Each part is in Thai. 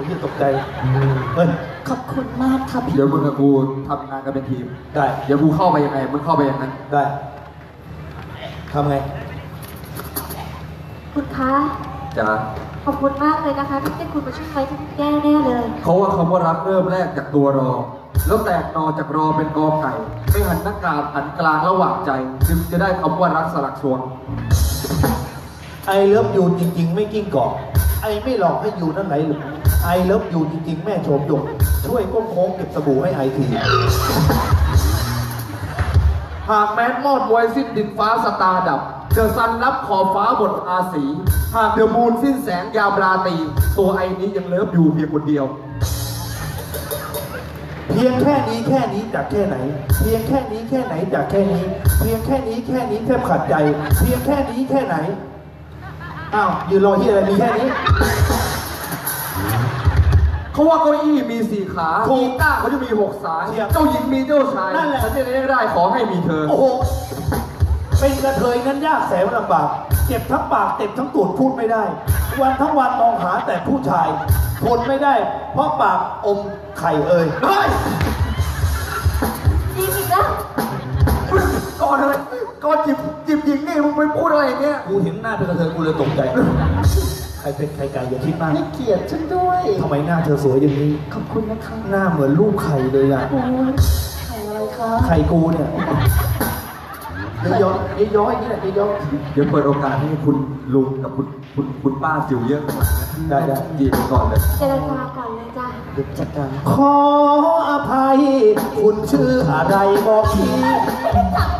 อยิ่งตกใจ เฮ้ย ขอบคุณมากค่ะพี่เดี๋ยวมึงกับกูทำงานกันเป็นทีม ได้ เดี๋ยวกูเข้าไปยังไง มึงเข้าไปอย่างนั้น ได้ทำไงคุณคะจ้าขอบคุณมากเลยนะคะที่ได้คุณมาช่วยไว้ที่แก้แน่เลยเขาว่าคำว่ารักเริ่มแรกจากตัวรอ แล้วแตกนอจากรอเป็นกอไก่ไม่หันหน้ากาหันกลางระหว่างใจ จึงจะได้คำว่ารักสลักชวนไอเลิฟยูจริง ๆ ไม่กิ้งกอกไอไม่หลอกให้ยูนั่นไหนหรือ ไอเลิฟอยู่จริง ๆ แม่โฉมหยกช่วยก้มโค้งเก็บสบู่ให้ไอทีหากแม้มอดมวยสิ้นดินฟ้าสตาร์ดับเดอซันรับขอบฟ้าบทอาสี หากเดอะมูนสิ้นแสงยามราตรีตัวไอ้นี้ยังเลิฟอยู่เพียงคนเดียว เพียงแค่นี้แค่นี้จากแค่ไหน เพียงแค่นี้แค่ไหนจากแค่นี้ เพียงแค่นี้แค่นี้แทบขาดใจ เพียงแค่นี้แค่ไหน อ้าวยืนรอที่อะไรมีแค่นี้ เขาว่าเก้าอี้มีสี่ขาถูกกีต้าร์เขาจะมีหกสาย เทียบเจ้าหญิงมีเจ้าชายนั่นแหละ ฉันจะได้ได้ขอให้มีเธอ โอ้โห เป็นกระเทยนั้นยากแสนลำบาก เจ็บทั้งปากเจ็บทั้งตูดพูดไม่ได้ วันทั้งวันมองหาแต่ผู้ชายทนไม่ได้ เพราะปากอมไข่เอ่ยเฮ้ยดีอีกแล้วก่อนอะไรก่อนจิบจิบหญิงนี่มึงไปพูดอะไรอย่างเงี้ย กูเห็นหน้าเป็นกระเทยกูเลยตกใจ ใครเป็นใครไก่อย่าคิดมากให้เกียรติฉันด้วย ทำไมหน้าเธอสวยอย่างนี้ ขอบคุณนะคะหน้าเหมือนลูกไข่เลยอะโอ้ยใครอะไรคะไข่กูเนี่ยย้อยย้อยย้อยๆนี่แหละย้อยเดี๋ยวเปิดโอกาสให้คุณลุงกับคุณคุณคุณป้าจิ๋วเยอะกว่านะๆได้ได้จีบกันก่อนเลย เจรจาก่อนเลยจ้ะเดี๋ยวจัดการขออภัย คุณชื่ออะไรบอกทีไม่ได้จับเราไม่ได้จับ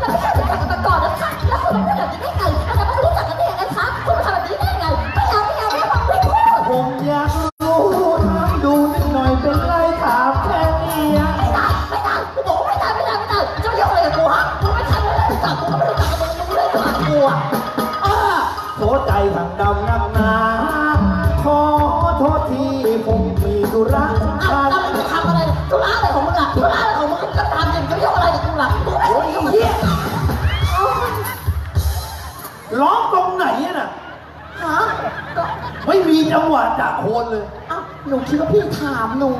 จังหวะจากโคนเลยอ้าวหนูคิดว่าพี่ถามหนู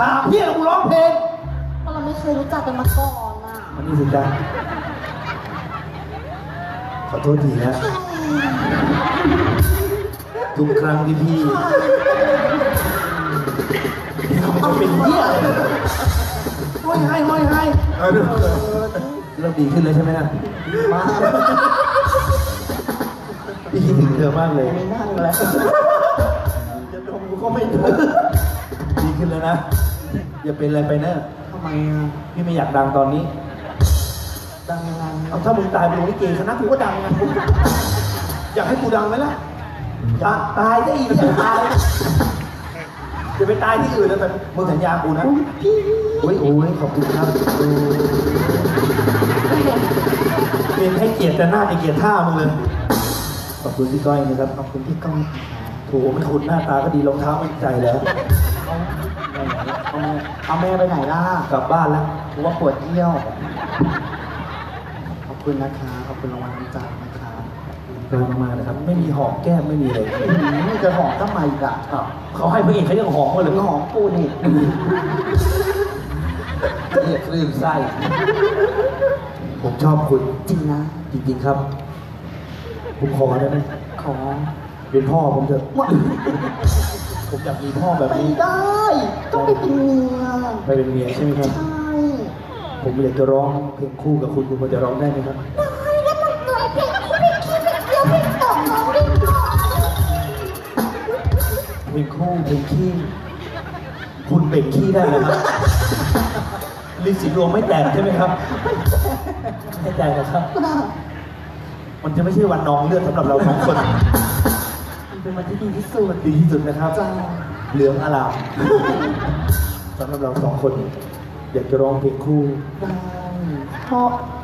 ถามพี่กูร้องเพลงเพราะเราไม่เคยรู้จักกันมาก่อนอะมันนี่สิจ้าขอโทษทีนะ ทุกครั้งที่พี่มันจะเป็นเหี้ยอะไรห้อยให้ห้อยให้เออเดี๋ยวเออเริ่มดีขึ้นเลยใช่ไหมนะมากพี่คิดถึงเธอมากเลยไม่นั่งแล้วจะดม กูก็ไม่ถึงดีขึ้นแล้วนะ อย่าเป็นอะไรไปนะทำไมอะพี่ไม่อยากดังตอนนี้ ดังยังไงเอาถ้ามึงตายเป็นลิเกคณะกูก็ดังไงอยากให้กูดังไหมล่ะอยากตายได้อีกอยากตายจะไปตายที่อื่นแล้วแต่มึงสัญญากูนะพี่โอ้ยโอ้ยขอบคุณครับโอ้ยเป็นให้เกียรติแต่หน้าในเกียรติท่ามึงเลย ขอบคุณพี่ก้อยนะครับ ขอบคุณพี่ก้อย โถไม่คุณหน้าตาก็ดีรองเท้าไม่ใจแล้ว เอาเอาแม่ไปไหนล่ะกลับบ้านแล้วกูว่าปวดเยี่ยว ขอบคุณนะคะ ขอบคุณรางวัลน้ำใจนะคะเดินมานะครับ ไม่มีหอมแก้มไม่มีอะไรนี่จะหอมทำไมอีกอะอ้าวเขาให้พระเอกเขายังหอมมาหเลรืยอหอมปูนี่เรียกคลื่นไส้ ผมชอบคุณจริงนะ จริงๆครับ ผมขอได้ไหมขอ เป็นพ่อผมเถอะว่าผมอยากมีพ่อแบบไม่นี้ได้ต้องไปเป็นเมียไปเป็นเมียใช่ไหมครับ ใช่ผมอยากจะร้องเพลงคู่กับคุณคุณพอจะร้องได้ไหมครับ ได้แล้วมันเหนื่อยเพลงแล้วคุณไม่คิดเป็นเดียวเพลงสองน้องได้ก่อนเพลงคู่เพลงขี้คุณเบ่งขี้ได้ไหมครับลิ้นสีดวงไม่แตกใช่ไหมครับไม่แตกนะครับ มันจะไม่ใช่วันนองเลือดสำหรับเราสองคนมัน เป็นวันที่ดีที่สุดดีที่สุดนะครับ จ้าเหลืองอลามสำหรับเราสองคน อยากจะร้องเพลงคู่ได้ขอ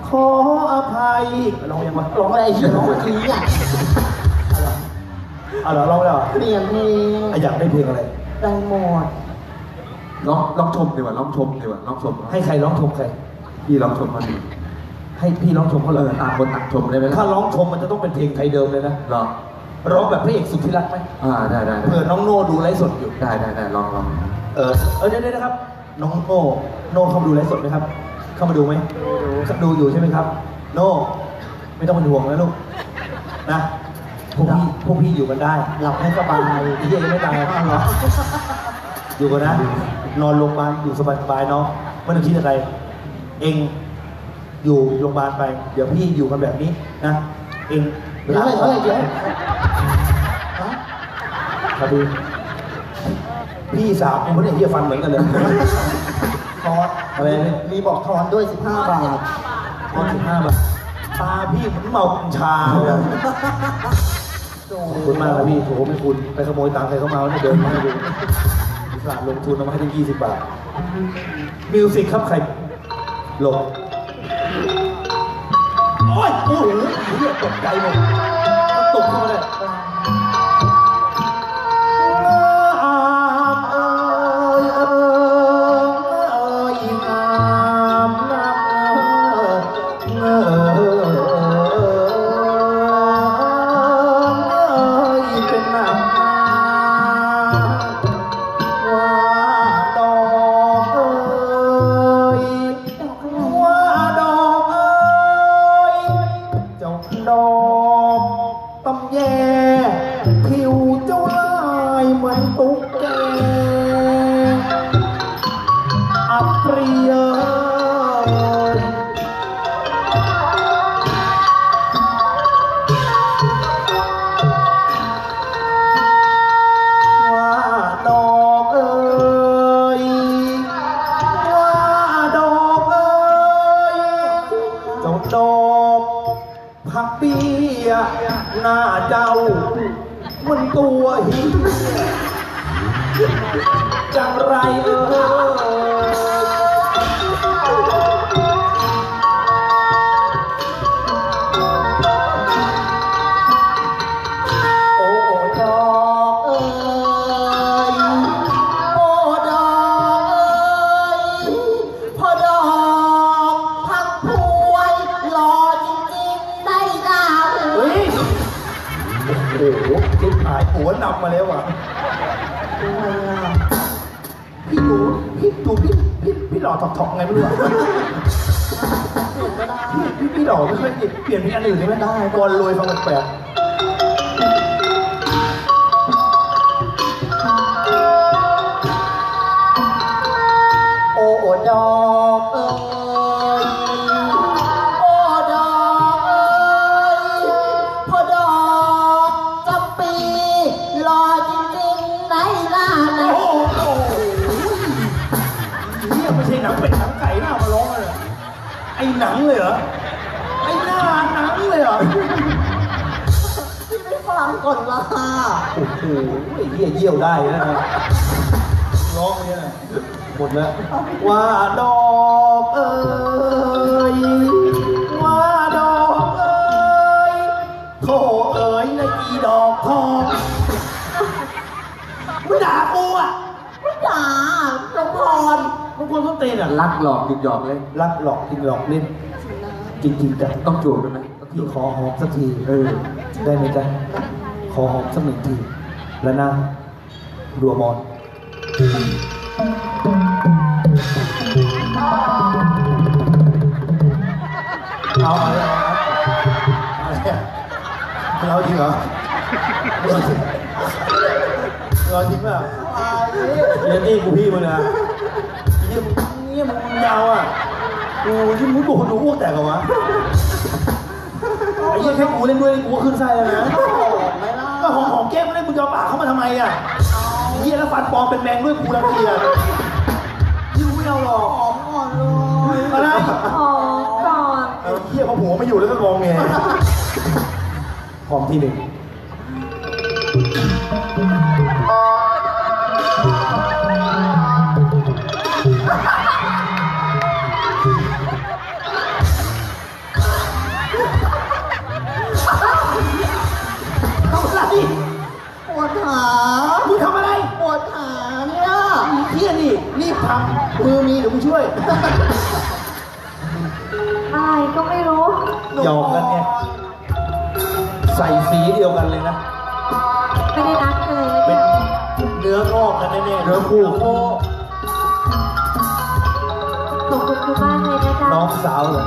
ขออภัยร้องยังวะร้องอะไรอีกร้องเมื่อกี้อะเอาเหรอร้องแล้วเหรอเปลี่ยนเพลงอะอยากได้เพลงอะไร ได้หมดลองลองชมดีกว่าลองชมดีกว่าลองชมให้ใครร้องชมใคร พี่ลองชมเขาดีให้พี่ร้องชมเขาเอเลอยต่างคนต่างชมได้ไหมล่ะถ้าร้องชมมันจะต้องเป็นเพลงไทยเดิมเลยนะเหรอเร้องแบบพระเอกสุดที่รักไหมอ่าได้ได้ได้เผื่อน้องโน่ดูไลฟ์สดอยู่ ได้ได้ได้ลองลองเออเออเดี๋ยวเดี๋ยวนะครับ น้องโน่โน่เข้ามาดูไลฟ์สดไหมครับ เข้ามาดูไหมดูอยู่ใช่ไหมครับ โน่ไม่ต้องเป็นห่วงนะลูกนะพวกพี่พวกพี่อยู่กันได้หลับให้สบายไอ้เหี้ยยังไม่ตายอ้าวเหรออยู่กันนะ นอนโรงพยาบาลอยู่สบายๆเนาะไม่ต้องคิดอะไร เองอยู่โรงพยาบาลไป เดี๋ยวพี่อยู่กันแบบนี้นะ เอง เดี๋ยวเฮ้ยเฮ้ยเดี๋ยว ครับพี่พี่สาวผมไม่ได้เฮียฟันเหมือนกันเลย ทอนอะไรเนี่ยมีบอกทอนด้วย 15 บาทตอนสิบห้าบาทตาพี่เหมือนเมากัญชาเลยอะขอบคุณมากครับพี่โถไม่คุณไปขโมยตังค์ใครเข้ามาเนี่ยเดินมาให้ดูอุตส่าห์ลงทุนเอามาให้ถึงยี่สิบบาท มิวสิกครับใครหลบโอ้ยโอ้โหเรียกตกใจหมดตกเข้ามาเลย จังไรเอ้ยโอ้ดอกเอ้ยโอ้ดอกเอ้ยพอดอกพักพวยหล่อจริงได้ดายหัวนำมาแล้วอะ ดูพี่ดูพี่พี่พี่หล่อถอกๆไงไม่รู้อะพี่พี่พี่หล่อไม่ค่อยเปลี่ยนเป็นอันอื่นได้ไหมได้ก่อนรวยฟังแปลก เป็ดหนังไก่หน้ามาร้องเลยเหรอไอ้หนังเลยเหรอ ไอ้หน้าหนังเลยเหรอ พี่ไม่ฟังก่อนล่ะโอ้โหไอ้เหี้ยเยี่ยวได้แล้วนะร้องเนี่ยหมดแล้วว่าดอกเอ้ยว่าดอกเอ้ยโถเอ้ยนะอีดอกทองมึงด่ากูอะไม่ด่าจงพร มึงควรต้องเต้นอะรักหลอกหยุดหยอกเลย รักหลอกจริงหลอกเล่นจริงๆจ้ะต้องจูบด้วยไหมพี่ขอหอมสักทีเออ ได้ไหมจ๊ะขอหอมสักหนึ่งทีแล้วนะรัวมอนเอาอะไรเอาอะไรเอาจริงเหรอเอาจริงเอาจริงเปล่าเรียนนี่กูพี่มึงนะเยี่ยม เยี่ยมมึงยาวอะกูยิ่งมึงตัวคนดูอ้วกแตกเหรอวะไอ้เหี้ยแค่กูเล่นด้วยกูก็ขึ้นไส้แล้วนะไม่ล่ะก็หอมหอมแก้มไม่ได้มึงจะเอาปากเข้ามาทำไมอะเหี้ยแล้วฟันปลอมเป็นแมงด้วยกูรังเกียจยิ่งไม่เอาหรอกหอมก่อนเลยอะไรขอก่อนเออเหี้ยพอหัวไม่อยู่แล้วก็งองแงหอมทีหนึ่ง ทำมือมีเดี๋ยวกูช่วย อายก็ไม่รู้ หยอกกันไงใส่สีเดียวกันเลยนะ ไม่ได้รักเลยเป็นเนื้องอกกันแน่ๆเนื้อคู่ตกคุณคุณป้านเลยนะจ๊ะ น้องสาวเหรอ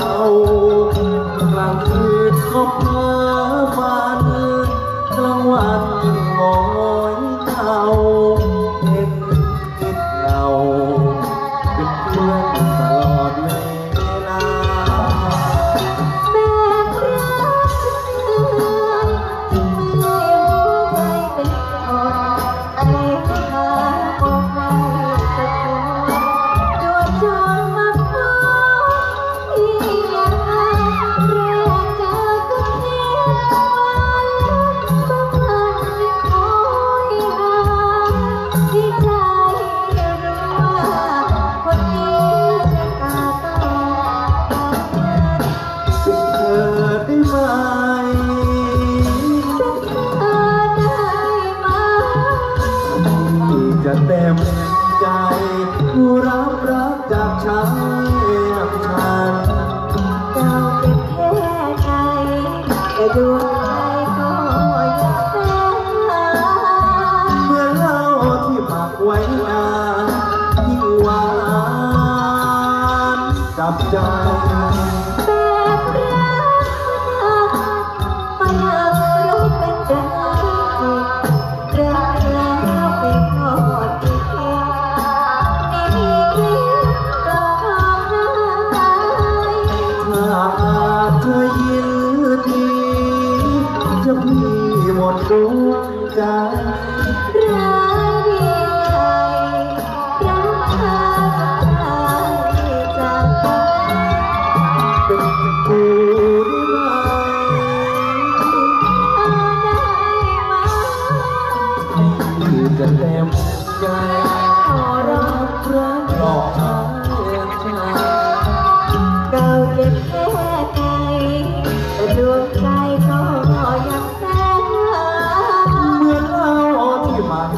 Oh. นายิ่งหวานจับใจ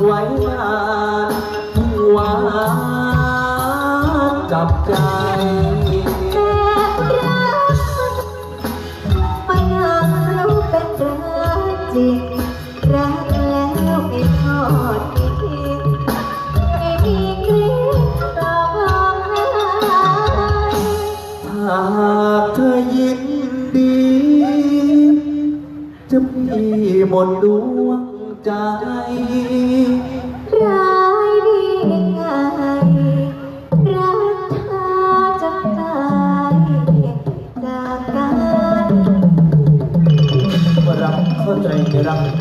ไว้มานหวานจับใจไม่รู้เป็นเรื่องจริงรักแล้วไม่ทอดหากเธอยินดีจะมีหมดดวง ใจ ร้ายดีไงรักเธอจะตายจากกันรักเข้าใจในรัก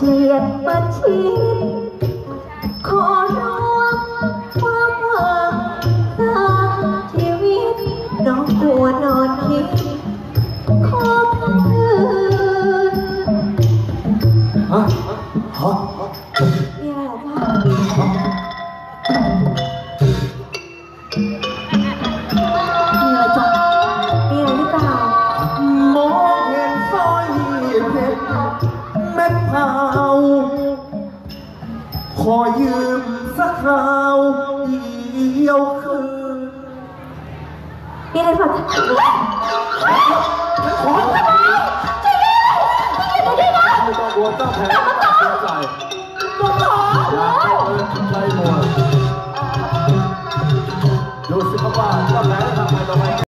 写不清。 ขอยืมสักคราวเดียวคืนนี่เลยค่ะขอจะไปจะยืมจะยืมนะไม่ต้องกลัวต้องแพ้ต้องใจต้องขอแล้วใจหมดดูสิครับว่าจะแพ้ทำไมต่อไป